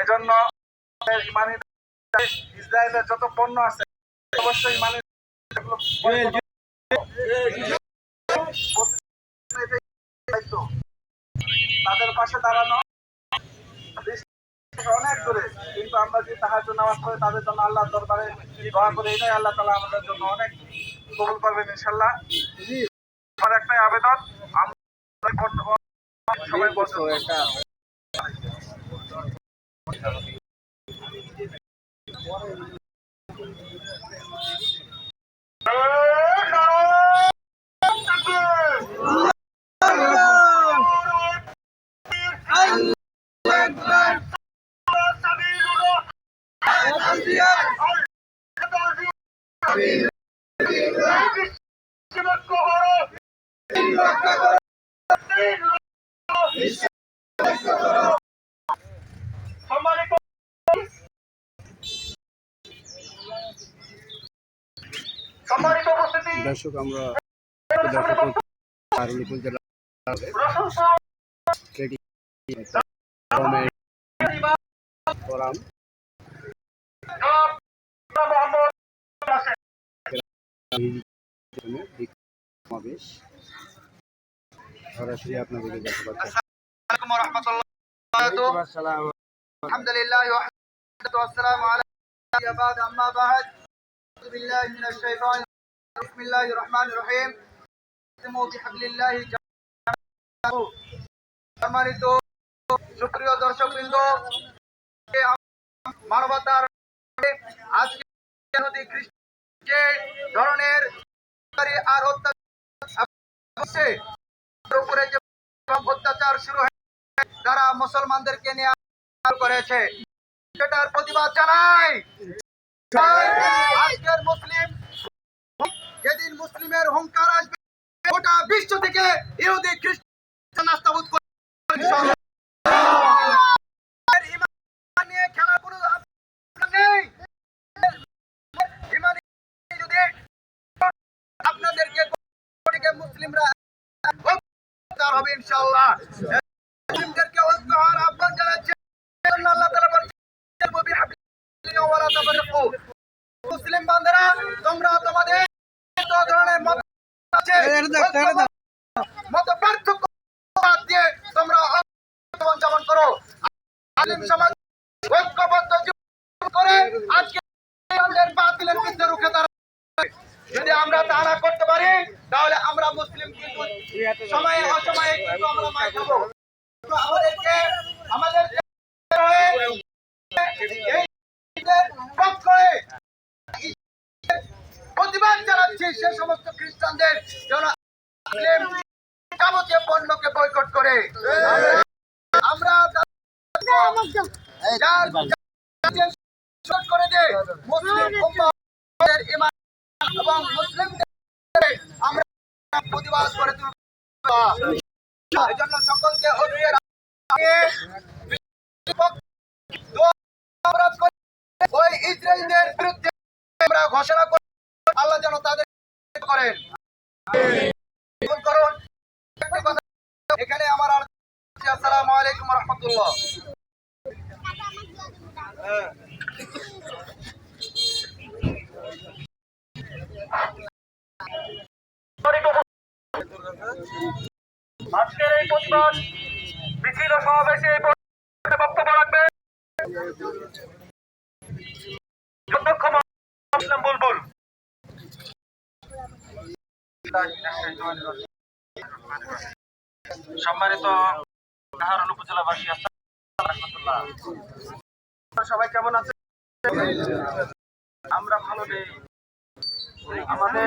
এজন্য ইমানি ইসরায়েলের যত পণ্য আছে অবশ্যই ইমানি। তাদের পাশে দাঁড়ানো। অনেক দূরে কিন্তু আমরা যে তাহার জন্য নামাজ পড়ি তাদের জন্য আল্লাহর দরবারে দোয়া করি এটাই আল্লাহ তালা আমাদের জন্য অনেক কবুল করবেন ইনশাল্লাহ। আমার একটাই আবেদন সবাই বলছো সম্মানিত উপস্থিতি দর্শক আমরা ট্রেডিং ফোরামের ফোরাম মোহাম্মদ আছেন সমাবেশ সরাসরি আপনাদেরকে দেখা পাচ্ছে عليكم ورحمة الله وبركاته الحمد لله وحده والسلام على يا بعد أما بعد أعوذ بالله من الشيطان بسم الله الرحمن الرحيم اعتصموا بحبل الله جميعا সম্মানিত সুপ্রিয় দর্শক বৃন্দ মানবতার আজকে ইহুদি খ্রিস্ট যে ধরনের আর উপরে যে অত্যাচার শুরু হয়েছে তারা মুসলমানদেরকে নিয়ে করেছে, সেটার প্রতিবাদ জানাই। আজকের মুসলিম যেদিন মুসলিমের হুঙ্কার আসবে, গোটা বিশ্ব থেকে ইহুদি খ্রিস্টান নাস্তাবুদ করবে ইনশাআল্লাহ। ইমান নিয়ে খেলার কোনো আপনার নেই ইমান যদি গোটিকে মুসলিমরা হবে ইনশাআল্লাহ। মুসলিমদেরকে ঐক্য হওয়ার আহ্বান জানাচ্ছে। আল্লাহ তাআলা বলছেন ওয়া লা তাফাররাকু মুসলিম বান্দারা তোমরা তোমাদের যত ধরনের মত আছে মত পার্থক্য বাদ দিয়ে তোমরা জীবন যাপন করো। আলিম সমাজ ঐক্যবদ্ধ জীবন করে আজকে আমাদের বাতিলের বিরুদ্ধে রুখে দাঁড়াবে যদি আমরা তা না করতে পারি তাহলে আমরা মুসলিম কিন্তু সময়ে অসময়ে কিন্তু আমরা মাই খাব আমাদেরকে আমাদের হয়ে প্রতিবাদ জানাচ্ছি সে সমস্ত খ্রিস্টানদের যেন যাবতীয় পণ্যকে বয়কট করে আমরা করে মুসলিম এবং মুসলিমদের আমরা প্রতিবাদ করে তুলব। সকলকে ঘোষণা করি। আল্লাহ যেন তাদের করেন। এখানে আমার আর আসসালামু আলাইকুম রহমতুল্লাহ। আজকের এই প্রতিবাদ মিছিল সমাবেশে বক্তব্য রাখবে অধ্যক্ষ বুলবুল। সম্মানিত নাহারুল উপজেলাবাসী সবাই কেমন আছে আমরা ভালো নেই। আমাদের